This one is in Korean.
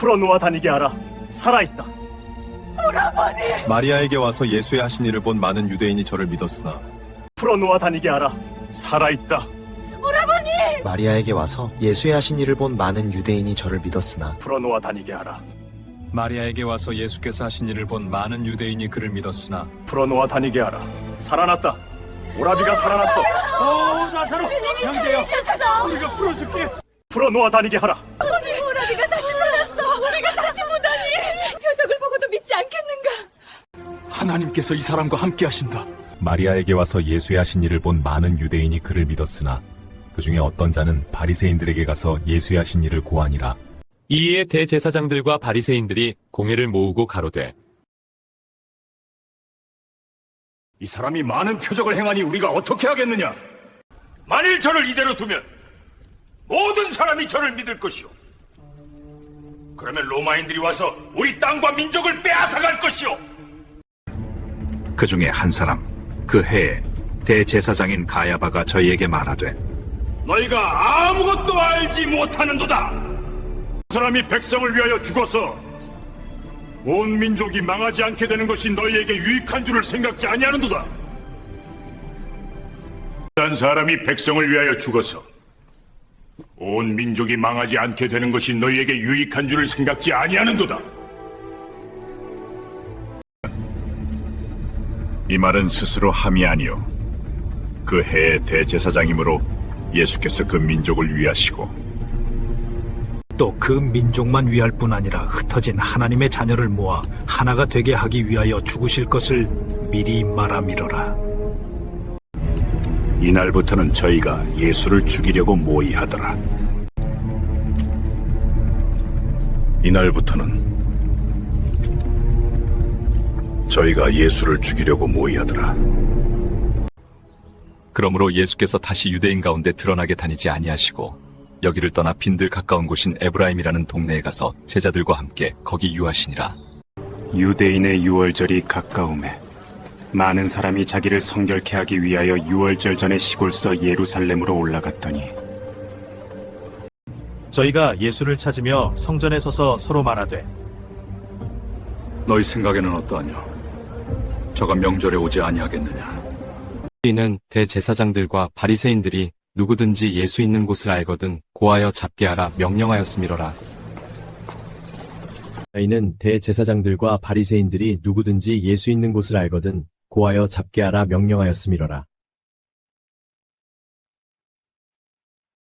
풀어놓아 다니게 하라. 살아있다. 마리아에게 와서 예수의 하신 일을 본 많은 유대인이 저를 믿었으나 풀어놓아 다니게 하라. 살아있다. 마리아에게 와서 예수의 하신 일을 본 많은 유대인이 저를 믿었으나 풀어놓아 다니게 하라. 마리아에게 와서 예수께서 하신 일을 본 많은 유대인이 그를 믿었으나 풀어놓아 다니게 하라. 살아났다. 오라비가 살아났어. 오, 나사로. 형제여. 우리가 풀어줄게. 풀어놓아 다니게 하라. 우리가 다시 살았어. 우리가 다시 보다니. 표적을 보고도 믿지 않겠는가? 하나님께서 이 사람과 함께 하신다. 마리아에게 와서 예수의 하신 일을 본 많은 유대인이 그를 믿었으나 그 중에 어떤 자는 바리새인들에게 가서 예수의 하신 일을 고하니라 이에 대제사장들과 바리새인들이 공회를 모으고 가로되 이 사람이 많은 표적을 행하니 우리가 어떻게 하겠느냐? 만일 저를 이대로 두면 모든 사람이 저를 믿을 것이오. 그러면 로마인들이 와서 우리 땅과 민족을 빼앗아갈 것이오. 그 중에 한 사람 그 해에 대제사장인 가야바가 저희에게 말하되 너희가 아무것도 알지 못하는도다. 그 사람이 백성을 위하여 죽어서 온 민족이 망하지 않게 되는 것이 너희에게 유익한 줄을 생각지 아니하는도다. 한 사람이 백성을 위하여 죽어서 온 민족이 망하지 않게 되는 것이 너희에게 유익한 줄을 생각지 아니하는도다. 이 말은 스스로 함이 아니요 그 해의 대제사장이므로 예수께서 그 민족을 위하시고 또 그 민족만 위할 뿐 아니라 흩어진 하나님의 자녀를 모아 하나가 되게 하기 위하여 죽으실 것을 미리 말함이로라. 이날부터는 저희가 예수를 죽이려고 모의하더라 이날부터는 저희가 예수를 죽이려고 모의하더라 그러므로 예수께서 다시 유대인 가운데 드러나게 다니지 아니하시고 여기를 떠나 빈들 가까운 곳인 에브라임이라는 동네에 가서 제자들과 함께 거기 유하시니라 유대인의 유월절이 가까움에 많은 사람이 자기를 성결케 하기 위하여 유월절 전에 시골서 예루살렘으로 올라갔더니 저희가 예수를 찾으며 성전에 서서 서로 말하되 너희 생각에는 어떠하냐? 저가 명절에 오지 아니하겠느냐? 이는 대제사장들과 바리새인들이 누구든지 예수 있는 곳을 알거든 고하여 잡게 하라 명령하였음이로라. 이는 대제사장들과 바리새인들이 누구든지 예수 있는 곳을 알거든 고하여 잡게 하라 명령하였음이로라.